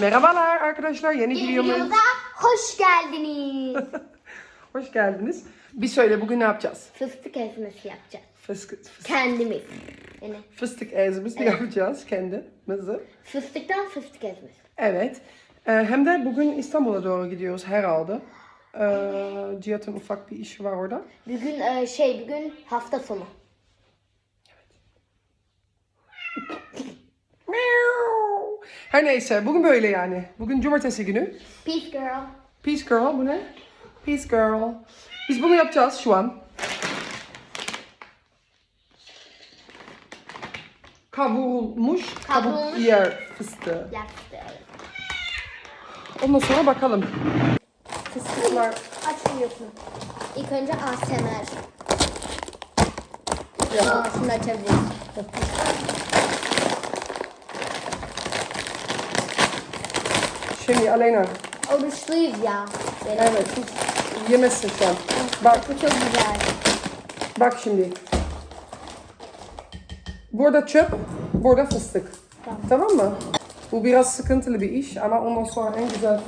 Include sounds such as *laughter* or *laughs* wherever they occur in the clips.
Merhabalar arkadaşlar. Yeni videomuz. videomuza hoş geldiniz. *laughs* Hoş geldiniz. Bir söyle bugün ne yapacağız? Fıstık ezmesi yapacağız. Fıstık, fıstık, Kendimiz. Yani fıstık ezmesi yapacağız kendimizi. fıstıktan fıstık ezmesi. Evet. Ee, hem de bugün İstanbul'a doğru gidiyoruz herhalde. Ee, Cihat'ın ufak bir işi var orada. Bugün e, şey bugün hafta sonu. Her neyse bugün böyle yani. Bugün cumartesi günü. Peace girl. Peace Girl bu ne? Peace Girl. Biz bunu yapacağız şu an. Kavrulmuş kabuk Kavrulmuş. yer fıstığı. Yaptı. Ondan sonra bakalım. Fıstıklar açmıyorsun. İlk önce ASMR. Aa, şimdi açabiliriz. Şimdi Aleyna. Oruçluyuz ya. Benim. Evet. Hiç yemezsin şu an. Bak, Bu çok güzel. bak şimdi. Burada çöp, burada fıstık. Tamam. Tamam mı? Bu biraz sıkıntılı bir iş ama ondan sonra en güzel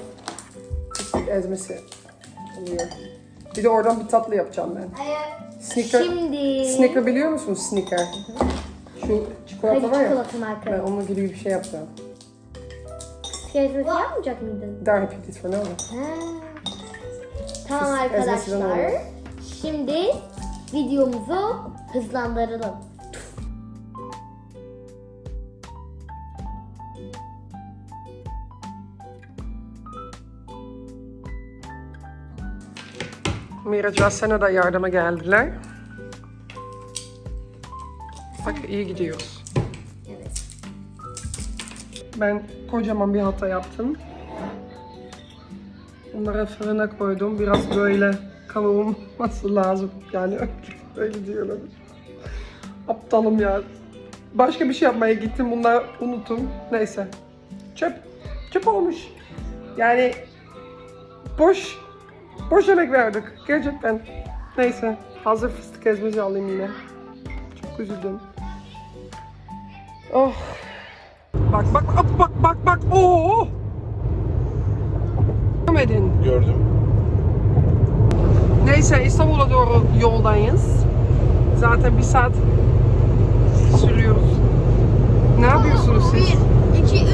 fıstık ezmesi oluyor. Bir de oradan bir tatlı yapacağım ben. Snicker, Şimdi. Snicker biliyor musunuz Snicker? Şu çikolata Hadi var ya. çikolata Ben onun gibi bir şey yapacağım. Fıstık ezmesi yapmayacak mıydın? Daha repeat for now. Ha. Tamam ezmesinden arkadaşlar. Şimdi videomuzu hızlandıralım. Miraç ve Sena da yardıma geldiler. Bak iyi gidiyoruz. Ben kocaman bir hata yaptım. Bunları fırına koydum. Biraz böyle kavurulması lazım. Yani *laughs* öyle, diyorlar. Aptalım ya. Başka bir şey yapmaya gittim. Bunları unuttum. Neyse. Çöp. Çöp olmuş. Yani boş boş emek verdik. Gerçekten. Neyse. Hazır fıstık ezmesi alayım yine. Çok üzüldüm. Oh. Bak bak bak bak bak bak. Oo. Görmedin. Gördüm. Neyse İstanbul'a doğru yoldayız. Zaten bir saat sürüyoruz. Ne yapıyorsunuz siz? 2, 3.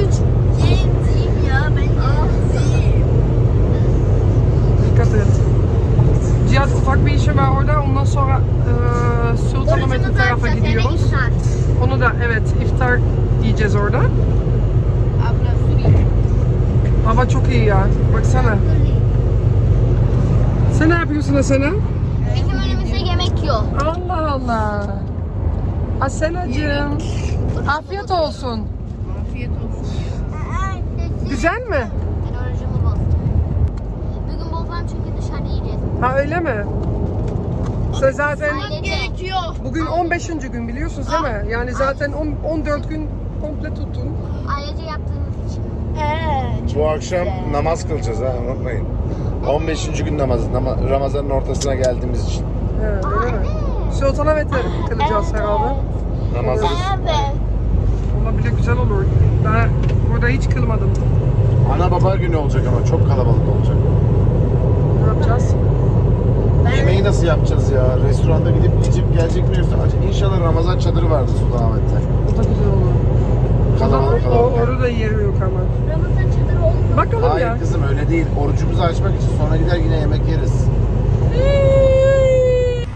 Gezeyim ya ben gezeyim. Dikkat et. Cihat ufak bir işi var orada. Ondan sonra e, Sultanahmet'in tarafa gidiyoruz. Onu da evet iftar yiyeceğiz orada. Abla süreyim. Hava çok iyi ya. Baksana. Sen ne yapıyorsun Asena? Bizim önümüzde yemek yok. Allah Allah. Asenacığım. Afiyet olsun. Afiyet olsun. Güzel mi? Ben orucumu bozdum. Bugün bozmam çünkü dışarıda yiyeceğiz. Ha öyle mi? Sen zaten gerekiyor. bugün 15. gün biliyorsunuz değil mi? Yani zaten on- 14 gün komple tuttun. Ailece yaptığımız için. Evet. Bu akşam namaz kılacağız ha unutmayın. 15. gün namazı. Nama- Ramazan'ın ortasına geldiğimiz için. He, öyle mi? Sultanahmet'e kılacağız herhalde. Namazı Evet. Olabilir güzel olur. Ben burada hiç kılmadım. ana baba günü olacak ama çok kalabalık olacak. Ne yapacağız? Yemeği nasıl yapacağız ya? Restoranda gidip içip gelecek miyiz? Acı- İnşallah Ramazan çadırı vardı Sultanahmet'te. O da güzel olur. Kalabalık O, kalabalık. orada yeri yok ama. Ramazan çadırı olmuyor. Bakalım Hayır ya. kızım öyle değil. Orucumuzu açmak için sonra gider yine yemek yeriz.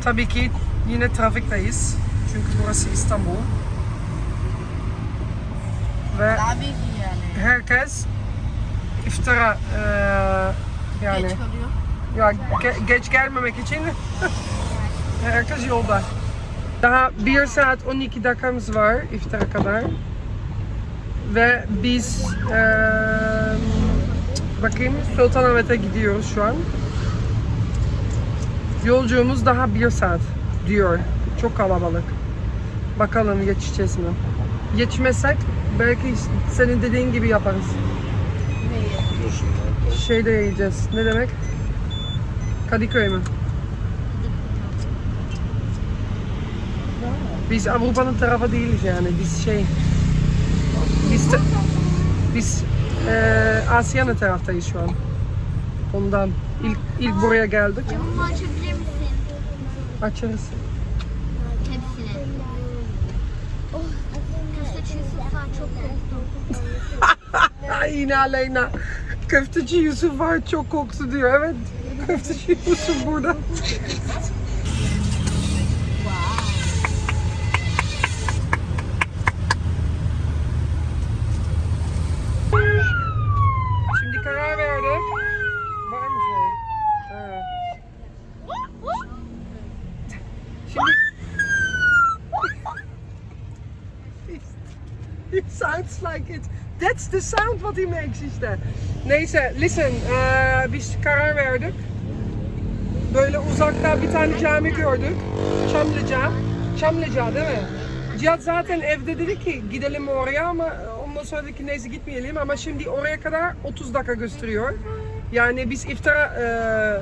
Tabii ki yine trafikteyiz. Çünkü burası İstanbul. Ve Tabii ki yani. herkes iftara eee, yani Geç kalıyor. ya ge- geç gelmemek için *laughs* herkes yolda. Daha 1 saat 12 dakikamız var iftara kadar. Ve biz eee bakayım Sultanahmet'e gidiyoruz şu an. Yolculuğumuz daha 1 saat diyor. Çok kalabalık. Bakalım yetişeceğiz mi? Yetişmezsek belki senin dediğin gibi yaparız. Şimdi. Şeyde yiyeceğiz. Ne demek? Kadıköy mü? Biz Avrupa'nın tarafı değiliz yani. Biz şey... Biz, de- biz Ee, Asya'nın taraftayız şu an. Ondan ilk ilk buraya geldik. Camımı açabilir misin? Açarız. Hepsini. Oh, köfteci Yusuf'tan çok korktum. *laughs* Yine Aleyna. Köfteci Yusuf var çok koktu diyor. Evet. Köfteci Yusuf burada. Şimdi karar verdik. Var mı şey? Ha. Şimdi... It *laughs* sounds like it. That's the sound what he makes işte. Neyse, listen. eee, biz karar verdik. Böyle uzakta bir tane cami gördük. Çamlıca. Çamlıca değil mi? Cihat zaten evde dedi ki gidelim oraya ama ondan sonra dedi ki neyse gitmeyelim ama şimdi oraya kadar 30 dakika gösteriyor. Yani biz iftara eee,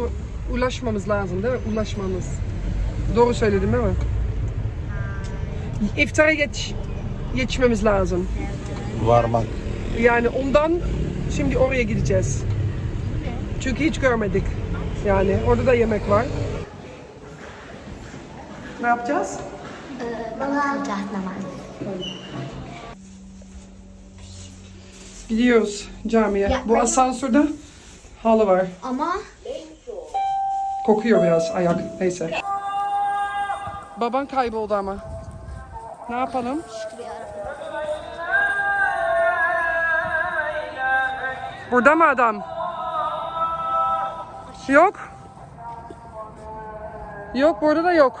u- ulaşmamız lazım değil mi? Ulaşmamız. Doğru söyledim değil mi? İftara geç, geçmemiz lazım. Varmak. Yani ondan şimdi oraya gideceğiz. Çünkü hiç görmedik. Yani orada da yemek var. Ne yapacağız? Kılacağız namaz. Gidiyoruz camiye. Bu asansörde halı var. Ama Kokuyor biraz ayak. Neyse. Baban kayboldu ama. Ne yapalım? Burada mı adam? Yok. Yok burada da yok.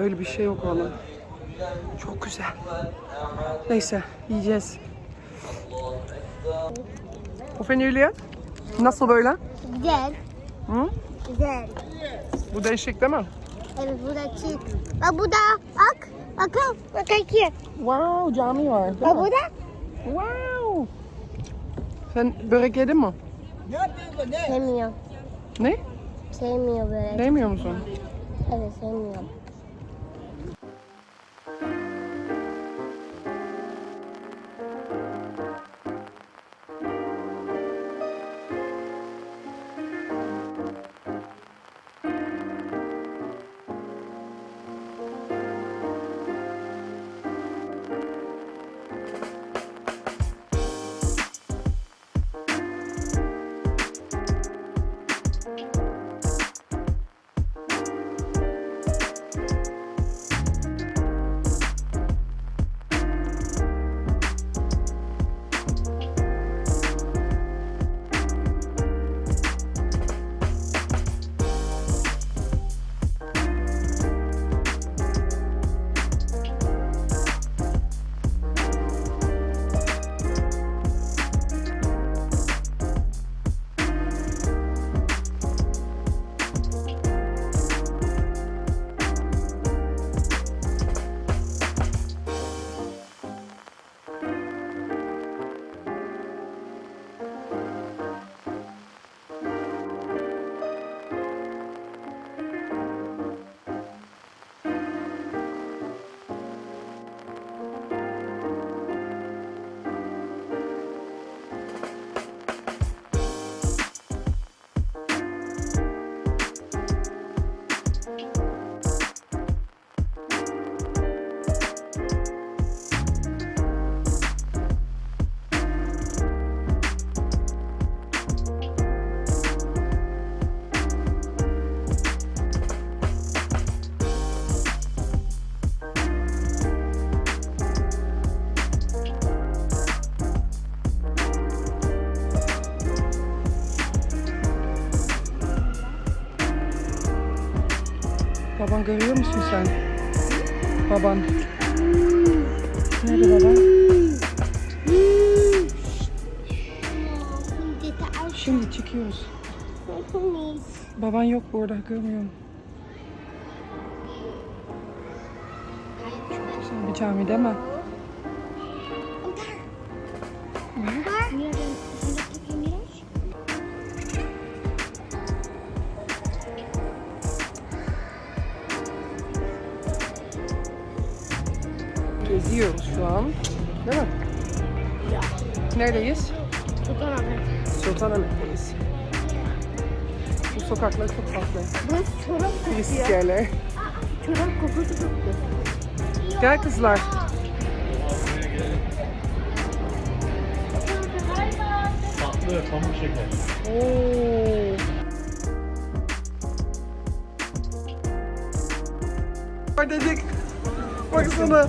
Böyle bir şey yok valla. Çok güzel. Neyse yiyeceğiz. Jullie het? Nasıl böyle? Güzel. Hı? Güzel. Bu değişik değil mi? Evet bu da çiğ. Bak bu da bak. Bakın. Bak iki. Wow, cami var. Bak bu da. Wow. Sen börek yedin mi? Sevmiyorum. Ne? Sevmiyor böyle. Yemiyor musun? Evet sevmiyorum. Baban görüyor musun sen? Baban. Nerede baban? Şimdi çıkıyoruz. Baban yok burada görmüyorum. Sen bir camide mi? Geziyoruz şu an. Değil mi? Neredeyiz? Sultanahmet. Sultanahmet'teyiz. Bu sokaklar çok farklı. Burası çorap Turistik yerler. Çorap kokusu koktu. Gel kızlar. Tatlı pamuk şeker. Oo. Dedik. Baksana.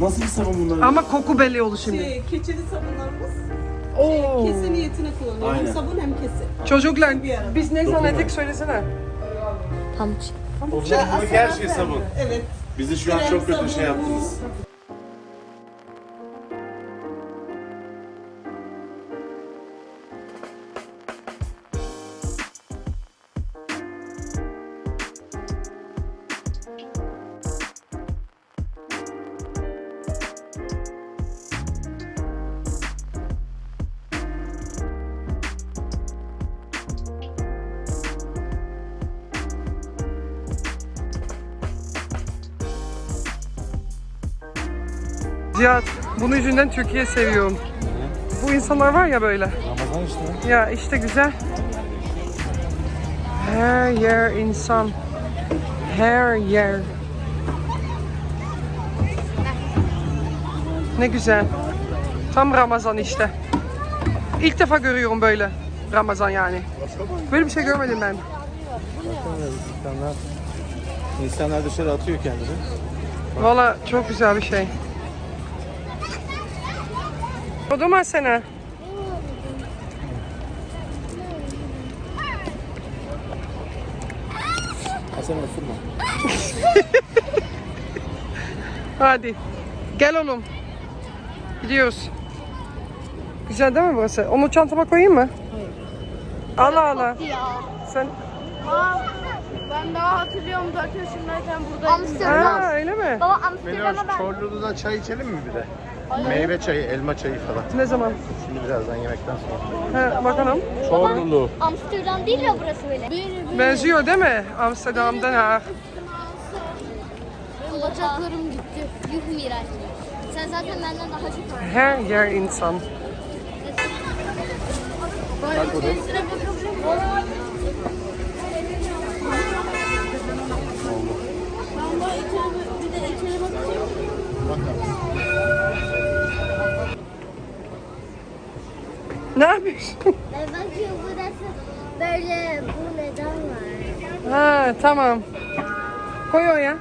Nasıl bir sabun bunlar? Ama koku belli oldu şimdi. Şey, keçeli sabunlarımız Oo. kese niyetine kullanılıyor. Aynen. Hem sabun hem kese. Çocuklar biz ne zannettik söylesene. O zaman bu her şey sabun. Evet. Bizi şu an Krem, çok kötü sabun, şey yaptınız. Cihat, bunun yüzünden Türkiye seviyorum. Bu insanlar var ya böyle. Ramazan işte. Ya işte güzel. Her yer insan. Her yer. Ne güzel. Tam Ramazan işte. İlk defa görüyorum böyle Ramazan yani. Böyle bir şey görmedim ben. İnsanlar, insanlar dışarı atıyor kendini. Valla çok güzel bir şey. Oduma sana. Hasan oturma. *laughs* Hadi. Gel oğlum. Gidiyoruz. Güzel değil mi burası? Onu çantama koyayım mı? Ala ala. Ya. Sen... Ben daha hatırlıyorum 4 yaşındayken buradaydım. Amsterdam. Ha öyle mi? Baba Amsterdam'a ben. Çorlu'da çay içelim mi bir de? Meyve çayı, elma çayı falan. Ne zaman? Şimdi birazdan yemekten sonra. Ha, bakalım. Çorlulu. Amsterdam değil ya burası böyle. Benziyor değil mi? Amsterdam'dan ha. Benim bacaklarım gitti. Yuh Miraç. Sen zaten benden daha çok var. Her yer insan. Ne yapıyorsun? Ben bakıyorum burası böyle bu neden var? Ha tamam. Koy oraya.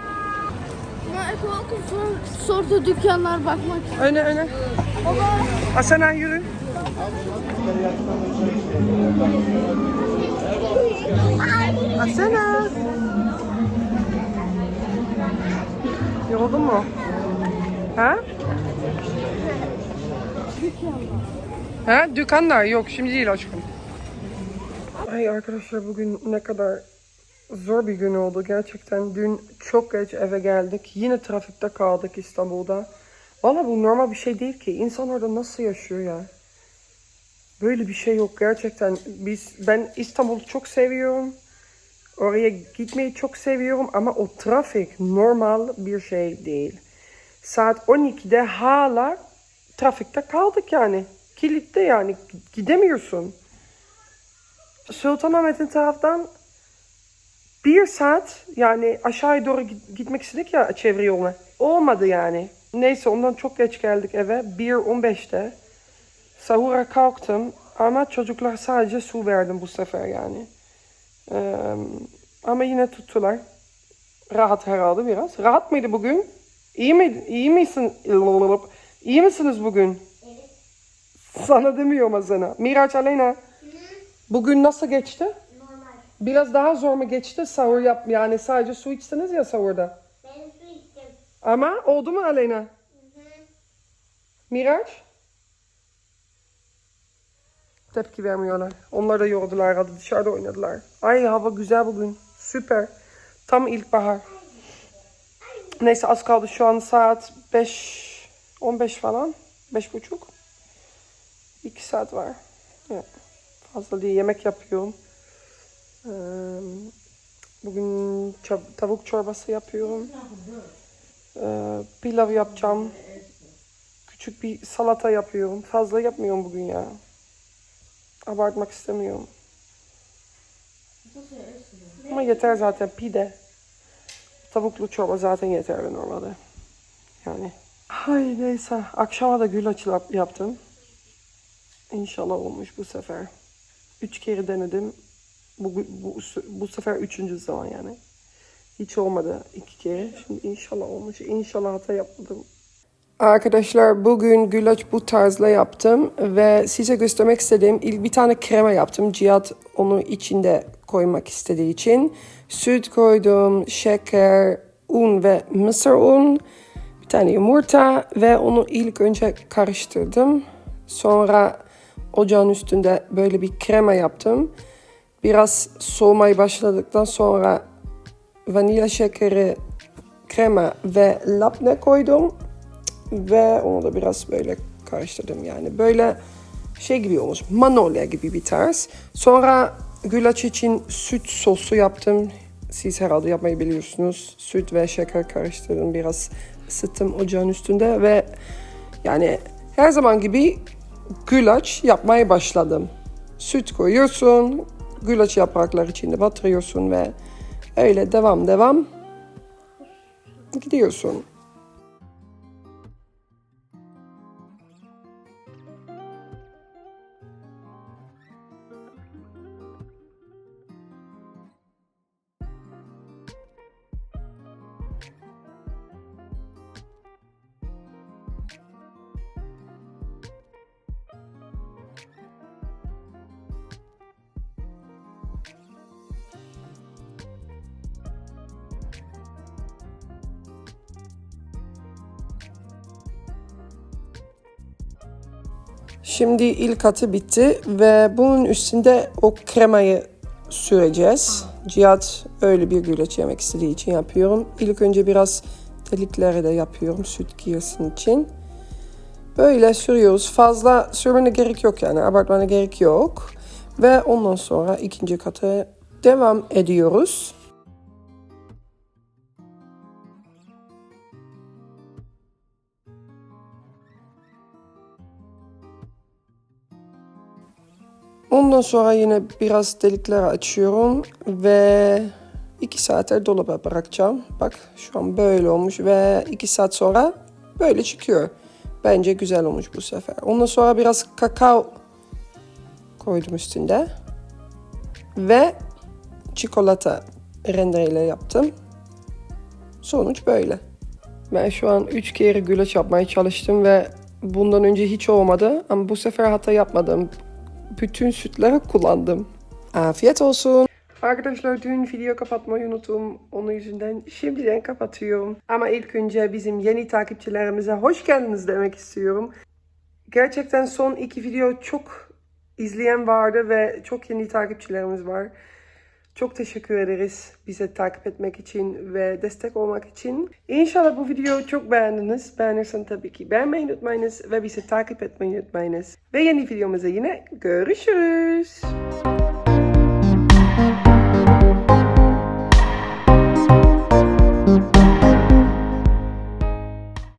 Sordu dükkanlar bakmak. Öne öne. Asena yürü. Asena. Yoruldun mu? Ha? Ha? Dükkanlar yok şimdi değil aşkım. Ay arkadaşlar bugün ne kadar zor bir gün oldu gerçekten. Dün çok geç eve geldik. Yine trafikte kaldık İstanbul'da. Valla bu normal bir şey değil ki. İnsan orada nasıl yaşıyor ya? Böyle bir şey yok gerçekten. Biz ben İstanbul'u çok seviyorum. Oraya gitmeyi çok seviyorum ama o trafik normal bir şey değil. Saat 12'de hala trafikte kaldık yani. Kilitte yani gidemiyorsun. Sultanahmet'in taraftan bir saat yani aşağıya doğru git- gitmek istedik ya çevre yoluna. Olmadı yani. Neyse ondan çok geç geldik eve. 1.15'te. Sahura kalktım ama çocuklar sadece su verdim bu sefer yani. Ee, ama yine tuttular. Rahat herhalde biraz. Rahat mıydı bugün? İyi mi? İyi misin? İyi misiniz bugün? Sana demiyorum sana. Miraç Aleyna. Bugün nasıl geçti? Biraz daha zor mu geçti sahur yap yani sadece su içtiniz ya sahurda. Ben su içtim. Ama oldu mu Aleyna? Miraç? Tepki vermiyorlar. Onlar da yordular hadi dışarıda oynadılar. Ay hava güzel bugün. Süper. Tam ilkbahar. Neyse az kaldı şu an saat 5 15 falan. 5 buçuk. 2 saat var. Evet. Fazla değil yemek yapıyorum. Ee, Bugün tavuk çorbası yapıyorum. Ee, pilav yapacağım. Küçük bir salata yapıyorum. Fazla yapmıyorum bugün ya. Abartmak istemiyorum. Ama yeter zaten pide. Tavuklu çorba zaten yeterli normalde. Yani. Ay neyse. Akşama da güllaç yap- yaptım. İnşallah olmuş bu sefer. Üç kere denedim. Bu, bu, bu sefer üçüncü zaman yani. Hiç olmadı iki kere. Şimdi inşallah olmuş. İnşallah hata yapmadım. Arkadaşlar bugün güllaç bu tarzla yaptım ve size göstermek istediğim ilk bir tane krema yaptım. Cihat onu içinde koymak istediği için. Süt koydum, şeker, un ve mısır un, bir tane yumurta ve onu ilk önce karıştırdım. Sonra ocağın üstünde böyle bir krema yaptım. Biraz soğumaya başladıktan sonra vanilya şekeri, krema ve labne koydum. Ve onu da biraz böyle karıştırdım yani. Böyle şey gibi olmuş. Manolya gibi bir tarz. Sonra güllaç için süt sosu yaptım. Siz herhalde yapmayı biliyorsunuz. Süt ve şeker karıştırdım. Biraz ısıttım ocağın üstünde ve yani her zaman gibi güllaç yapmaya başladım. Süt koyuyorsun, güllaç yaprakları içinde batırıyorsun ve öyle devam devam gidiyorsun. Şimdi ilk katı bitti ve bunun üstünde o kremayı süreceğiz. Cihat öyle bir güllaç yemek istediği için yapıyorum. İlk önce biraz delikleri de yapıyorum süt girsin için. Böyle sürüyoruz. Fazla sürmene gerek yok yani abartmana gerek yok. Ve ondan sonra ikinci katı devam ediyoruz. Ondan sonra yine biraz delikleri açıyorum ve 2 saate dolaba bırakacağım. Bak şu an böyle olmuş ve 2 saat sonra böyle çıkıyor. Bence güzel olmuş bu sefer. Ondan sonra biraz kakao koydum üstünde. Ve çikolata rendeyle yaptım. Sonuç böyle. Ben şu an 3 kere güllaç yapmaya çalıştım ve bundan önce hiç olmadı. Ama bu sefer hata yapmadım bütün sütleri kullandım. Afiyet olsun. Arkadaşlar dün video kapatmayı unuttum. Onun yüzünden şimdiden kapatıyorum. Ama ilk önce bizim yeni takipçilerimize hoş geldiniz demek istiyorum. Gerçekten son iki video çok izleyen vardı ve çok yeni takipçilerimiz var. Çok teşekkür ederiz bize takip etmek için ve destek olmak için. İnşallah bu videoyu çok beğendiniz. Beğenirsen tabii ki beğenmeyi unutmayınız ve bizi takip etmeyi unutmayınız. Ve yeni videomuzda yine görüşürüz.